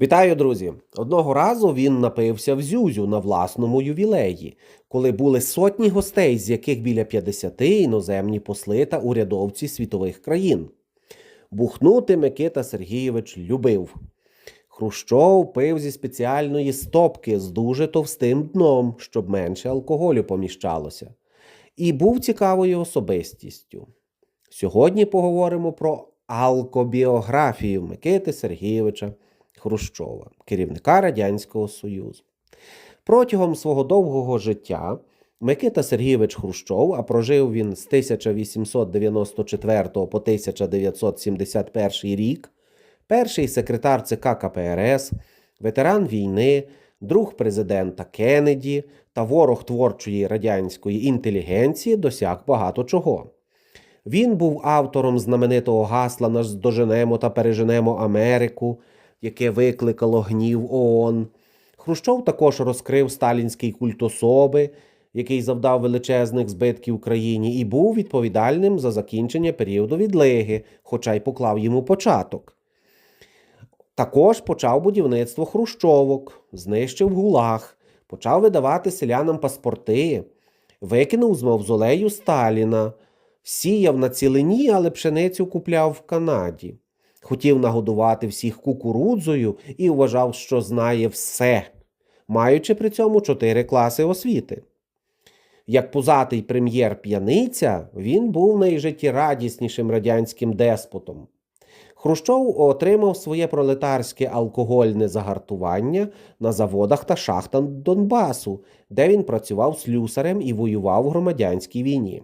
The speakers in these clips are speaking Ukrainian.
Вітаю, друзі! Одного разу він напився в зюзю на власному ювілеї, коли були сотні гостей, з яких біля 50 іноземні посли та урядовці світових країн. Бухнути Микита Сергійович любив. Хрущов пив зі спеціальної стопки з дуже товстим дном, щоб менше алкоголю поміщалося, і був цікавою особистістю. Сьогодні поговоримо про алкобіографію Микити Сергійовича Хрущова, керівника Радянського Союзу. Протягом свого довгого життя Микита Сергійович Хрущов, а прожив він з 1894 по 1971 рік, перший секретар ЦК КПРС, ветеран війни, друг президента Кеннеді та ворог творчої радянської інтелігенції досяг багато чого. Він був автором знаменитого гасла «Наздоженемо та переженемо Америку, яке викликало гнів ООН. Хрущов також розкрив сталінський культ особи, який завдав величезних збитків країні, і був відповідальним за закінчення періоду відлиги, хоча й поклав йому початок. Також почав будівництво хрущовок, знищив гулаг, почав видавати селянам паспорти, викинув з мавзолею Сталіна, сіяв на цілині, але пшеницю купляв в Канаді. Хотів нагодувати всіх кукурудзою і вважав, що знає все, маючи при цьому чотири класи освіти. Як пузатий прем'єр п'яниця, він був найжиттєрадіснішим радянським деспотом. Хрущов отримав своє пролетарське алкогольне загартування на заводах та шахтах Донбасу, де він працював слюсарем і воював в громадянській війні.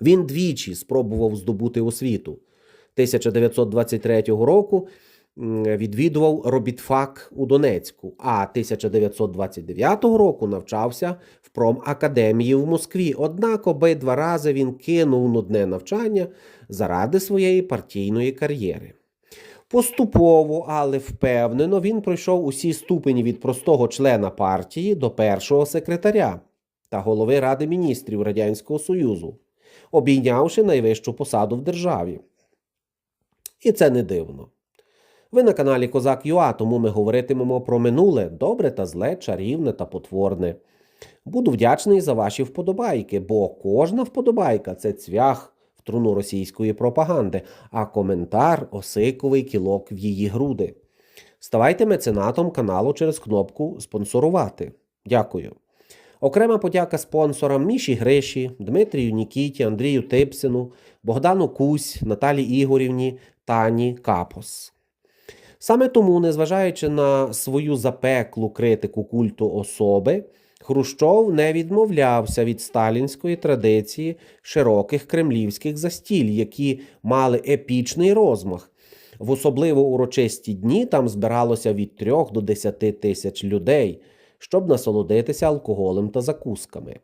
Він двічі спробував здобути освіту. 1923 року відвідував робітфак у Донецьку, а 1929 року навчався в промакадемії в Москві. Однак обидва рази він кинув нудне навчання заради своєї партійної кар'єри. Поступово, але впевнено, він пройшов усі ступені від простого члена партії до першого секретаря та голови Ради міністрів Радянського Союзу, обійнявши найвищу посаду в державі. І це не дивно. Ви на каналі Козак Юа, тому ми говоритимемо про минуле, добре та зле, чарівне та потворне. Буду вдячний за ваші вподобайки, бо кожна вподобайка це цвях в труну російської пропаганди, а коментар осиковий кілок в її груди. Ставайте меценатом каналу через кнопку Спонсорувати. Дякую. Окрема подяка спонсорам Міші Гриші, Дмитрію Нікіті, Андрію Типсину, Богдану Кусь, Наталі Ігорівні, Тані Капос. Саме тому, незважаючи на свою запеклу критику культу особи, Хрущов не відмовлявся від сталінської традиції широких кремлівських застіль, які мали епічний розмах. В особливо урочисті дні там збиралося від 3 до 10 тисяч людей, щоб насолодитися алкоголем та закусками.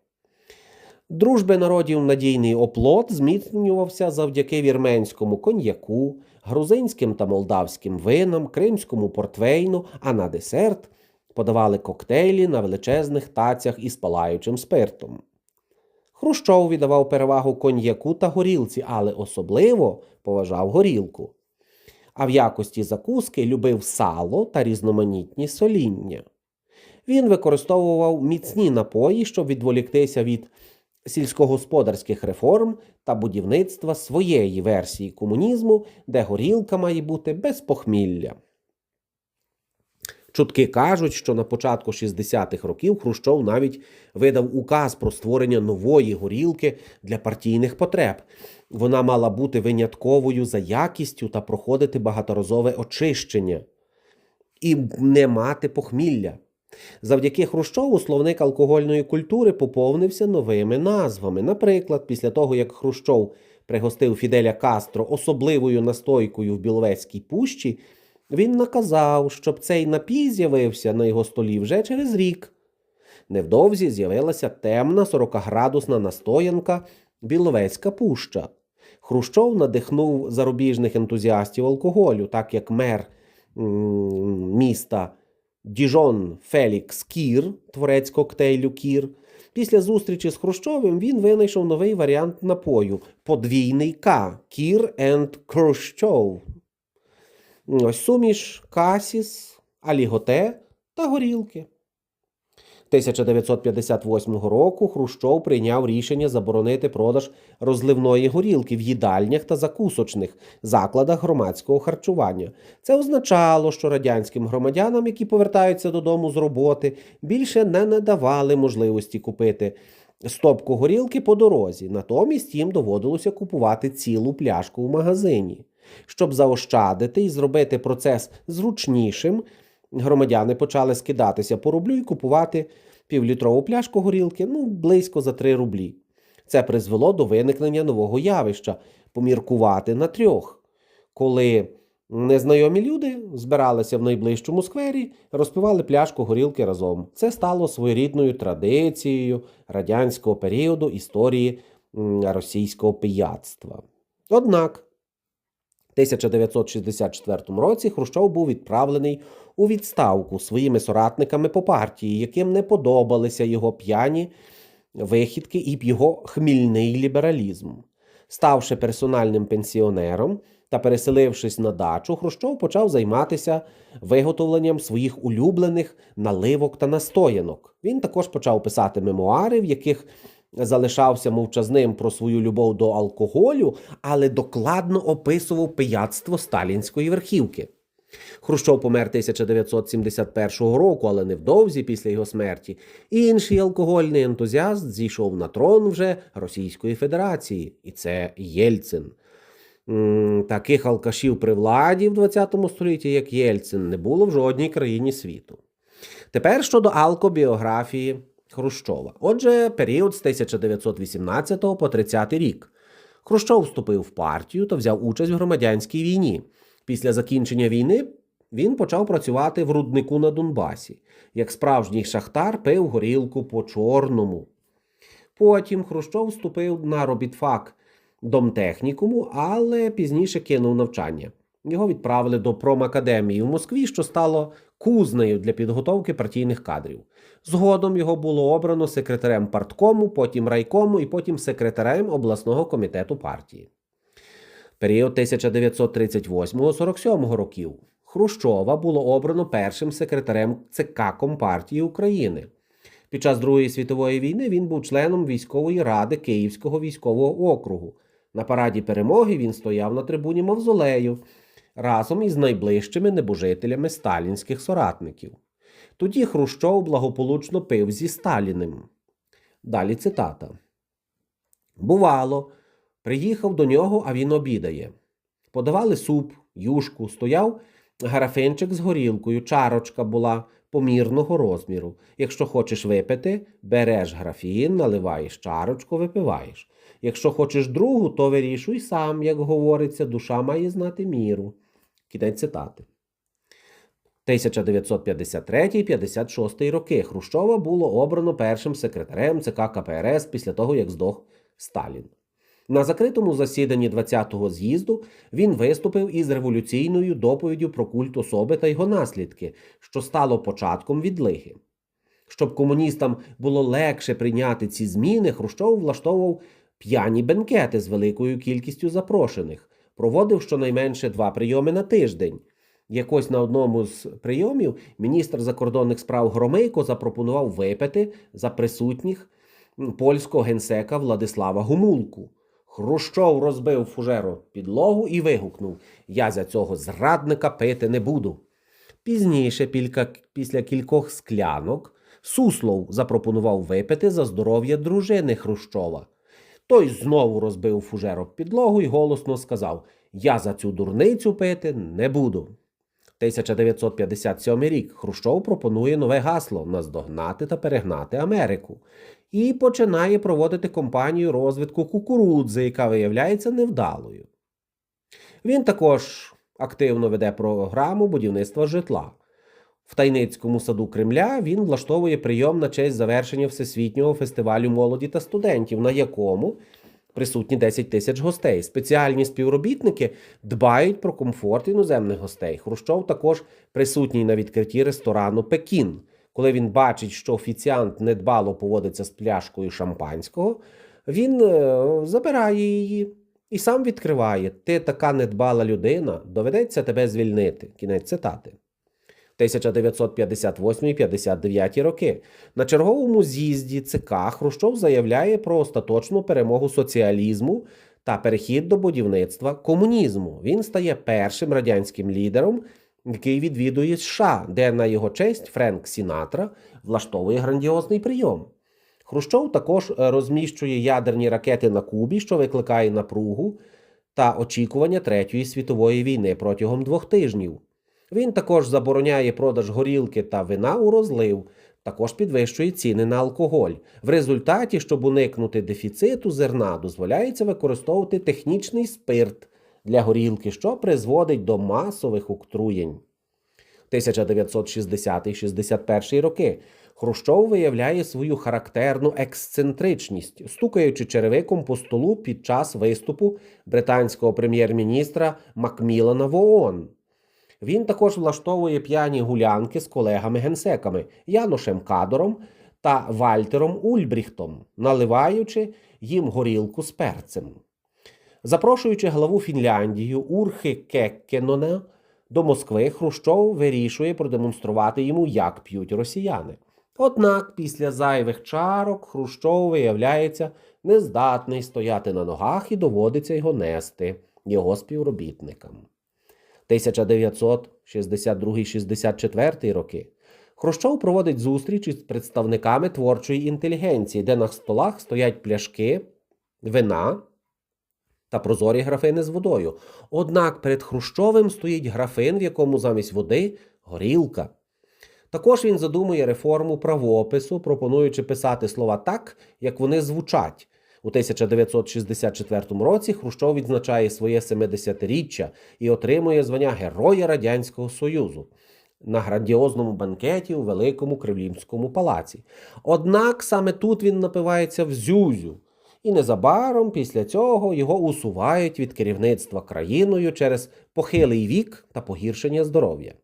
Дружби народів надійний оплот зміцнювався завдяки вірменському коньяку, грузинським та молдавським винам, кримському портвейну, а на десерт подавали коктейлі на величезних тацях із палаючим спиртом. Хрущов віддавав перевагу коньяку та горілці, але особливо поважав горілку. А в якості закуски любив сало та різноманітні соління. Він використовував міцні напої, щоб відволіктися від сільськогосподарських реформ та будівництва своєї версії комунізму, де горілка має бути без похмілля. Чутки кажуть, що на початку 60-х років Хрущов навіть видав указ про створення нової горілки для партійних потреб. Вона мала бути винятковою за якістю та проходити багаторазове очищення і не мати похмілля. Завдяки Хрущову словник алкогольної культури поповнився новими назвами. Наприклад, після того, як Хрущов пригостив Фіделя Кастро особливою настойкою в Біловецькій пущі, він наказав, щоб цей напій з'явився на його столі вже через рік. Невдовзі з'явилася темна 40-градусна настоянка Біловецька пуща. Хрущов надихнув зарубіжних ентузіастів алкоголю, так як мер міста Діжон Фелікс Кір, творець коктейлю Кір. Після зустрічі з Хрущовим він винайшов новий варіант напою подвійний К Кір енд Хрущов. Суміш, касіс, аліготе та горілки. 1958 року Хрущов прийняв рішення заборонити продаж розливної горілки в їдальнях та закусочних закладах громадського харчування. Це означало, що радянським громадянам, які повертаються додому з роботи, більше не надавали можливості купити стопку горілки по дорозі. Натомість їм доводилося купувати цілу пляшку в магазині. Щоб заощадити і зробити процес зручнішим, громадяни почали скидатися по рублю і купувати півлітрову пляшку горілки ну, близько за 3 рублі. Це призвело до виникнення нового явища поміркувати на трьох, коли незнайомі люди збиралися в найближчому сквері, розпивали пляшку горілки разом. Це стало своєрідною традицією радянського періоду історії російського пияцтва. Однак 1964 році Хрущов був відправлений у відставку своїми соратниками по партії, яким не подобалися його п'яні вихідки і його хмільний лібералізм. Ставши персональним пенсіонером та переселившись на дачу, Хрущов почав займатися виготовленням своїх улюблених наливок та настоянок. Він також почав писати мемуари, в яких залишався мовчазним про свою любов до алкоголю, але докладно описував пияцтво сталінської верхівки. Хрущов помер 1971 року, але невдовзі після його смерті інший алкогольний ентузіаст зійшов на трон вже Російської Федерації, і це Єльцин. Таких алкашів при владі в 20 столітті, як Єльцин, не було в жодній країні світу. Тепер щодо алкобіографії Хрущова. Отже, період з 1918 по 30 рік. Хрущов вступив в партію та взяв участь в громадянській війні. Після закінчення війни він почав працювати в руднику на Донбасі. Як справжній шахтар пив горілку по чорному. Потім Хрущов вступив на робітфак домтехнікуму, але пізніше кинув навчання. Його відправили до промакадемії в Москві, що стало кузнею для підготовки партійних кадрів. Згодом його було обрано секретарем парткому, потім райкому і потім секретарем обласного комітету партії. Період 1938-47 років Хрущова було обрано першим секретарем ЦК Компартії України. Під час Другої світової війни він був членом військової ради Київського військового округу. На параді перемоги він стояв на трибуні Мавзолею разом із найближчими небожителями сталінських соратників. Тоді Хрущов благополучно пив зі Сталіним. Далі цитата. Бувало, приїхав до нього, а він обідає. Подавали суп, юшку, стояв графинчик з горілкою, чарочка була помірного розміру. Якщо хочеш випити, береш графін, наливаєш чарочку, випиваєш. Якщо хочеш другу, то вирішуй сам, як говориться, душа має знати міру. Кінець цитати. 1953-56 роки Хрущова було обрано першим секретарем ЦК КПРС після того, як здох Сталін. На закритому засіданні 20-го з'їзду він виступив із революційною доповіддю про культ особи та його наслідки, що стало початком відлиги. Щоб комуністам було легше прийняти ці зміни, Хрущов влаштовував п'яні бенкети з великою кількістю запрошених, проводив щонайменше два прийоми на тиждень. Якось на одному з прийомів міністр закордонних справ Громейко запропонував випити за присутніх польського генсека Владислава Гумулку. Хрущов розбив фужеру підлогу і вигукнув: Я за цього зрадника пити не буду. Пізніше, після кількох склянок, Суслов запропонував випити за здоров'я дружини Хрущова. Той знову розбив фужеру підлогу і голосно сказав: Я за цю дурницю пити не буду. 1957 рік Хрущов пропонує нове гасло наздогнати та перегнати Америку і починає проводити кампанію розвитку кукурудзи, яка виявляється невдалою. Він також активно веде програму будівництва житла. В Тайницькому саду Кремля він влаштовує прийом на честь завершення Всесвітнього фестивалю молоді та студентів, на якому присутні 10 тисяч гостей. Спеціальні співробітники дбають про комфорт іноземних гостей. Хрущов також присутній на відкритті ресторану Пекін. Коли він бачить, що офіціант недбало поводиться з пляшкою шампанського, він е, забирає її І сам відкриває: ти така недбала людина, доведеться тебе звільнити. Кінець цитати. 1958-59 роки. На черговому з'їзді ЦК Хрущов заявляє про остаточну перемогу соціалізму та перехід до будівництва комунізму. Він стає першим радянським лідером, який відвідує США, де на його честь Френк Сінатра влаштовує грандіозний прийом. Хрущов також е, розміщує ядерні ракети на Кубі, що викликає напругу та очікування Третьої світової війни протягом двох тижнів. Він також забороняє продаж горілки та вина у розлив, також підвищує ціни на алкоголь. В результаті, щоб уникнути дефіциту зерна, дозволяється використовувати технічний спирт для горілки, що призводить до масових отруєнь. 1960-61 роки Хрущов виявляє свою характерну ексцентричність, стукаючи черевиком по столу під час виступу британського прем'єр-міністра Макмілана в ООН. Він також влаштовує п'яні гулянки з колегами-генсеками Яношем Кадором та Вальтером Ульбріхтом, наливаючи їм горілку з перцем. Запрошуючи главу Фінляндію Урхи Кеккенона до Москви, Хрущов вирішує продемонструвати йому, як п'ють росіяни. Однак після зайвих чарок Хрущов виявляється нездатний стояти на ногах і доводиться його нести його співробітникам. 1962-64 роки Хрущов проводить зустріч із представниками творчої інтелігенції, де на столах стоять пляшки, вина та прозорі графини з водою. Однак перед Хрущовим стоїть графин, в якому замість води горілка. Також він задумує реформу правопису, пропонуючи писати слова так, як вони звучать. У 1964 році Хрущов відзначає своє 70-річчя і отримує звання Героя Радянського Союзу на грандіозному банкеті у Великому Кремлівському палаці. Однак саме тут він напивається в Зюзю, і незабаром після цього його усувають від керівництва країною через похилий вік та погіршення здоров'я.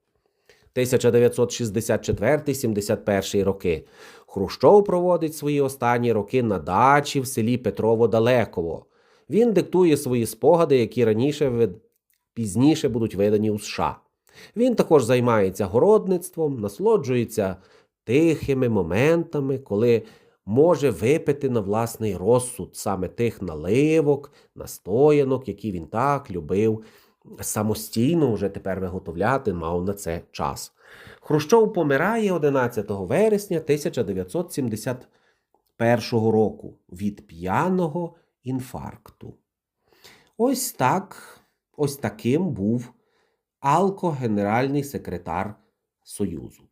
1964-71 роки. Хрущов проводить свої останні роки на дачі в селі Петрово-Далеково. Він диктує свої спогади, які раніше вид- пізніше будуть видані у США. Він також займається городництвом, насолоджується тихими моментами, коли може випити на власний розсуд саме тих наливок, настоянок, які він так любив самостійно вже тепер виготовляти мав на це час. Хрущов помирає 11 вересня 1971 року від п'яного інфаркту. Ось так, ось таким був алко-генеральний секретар Союзу.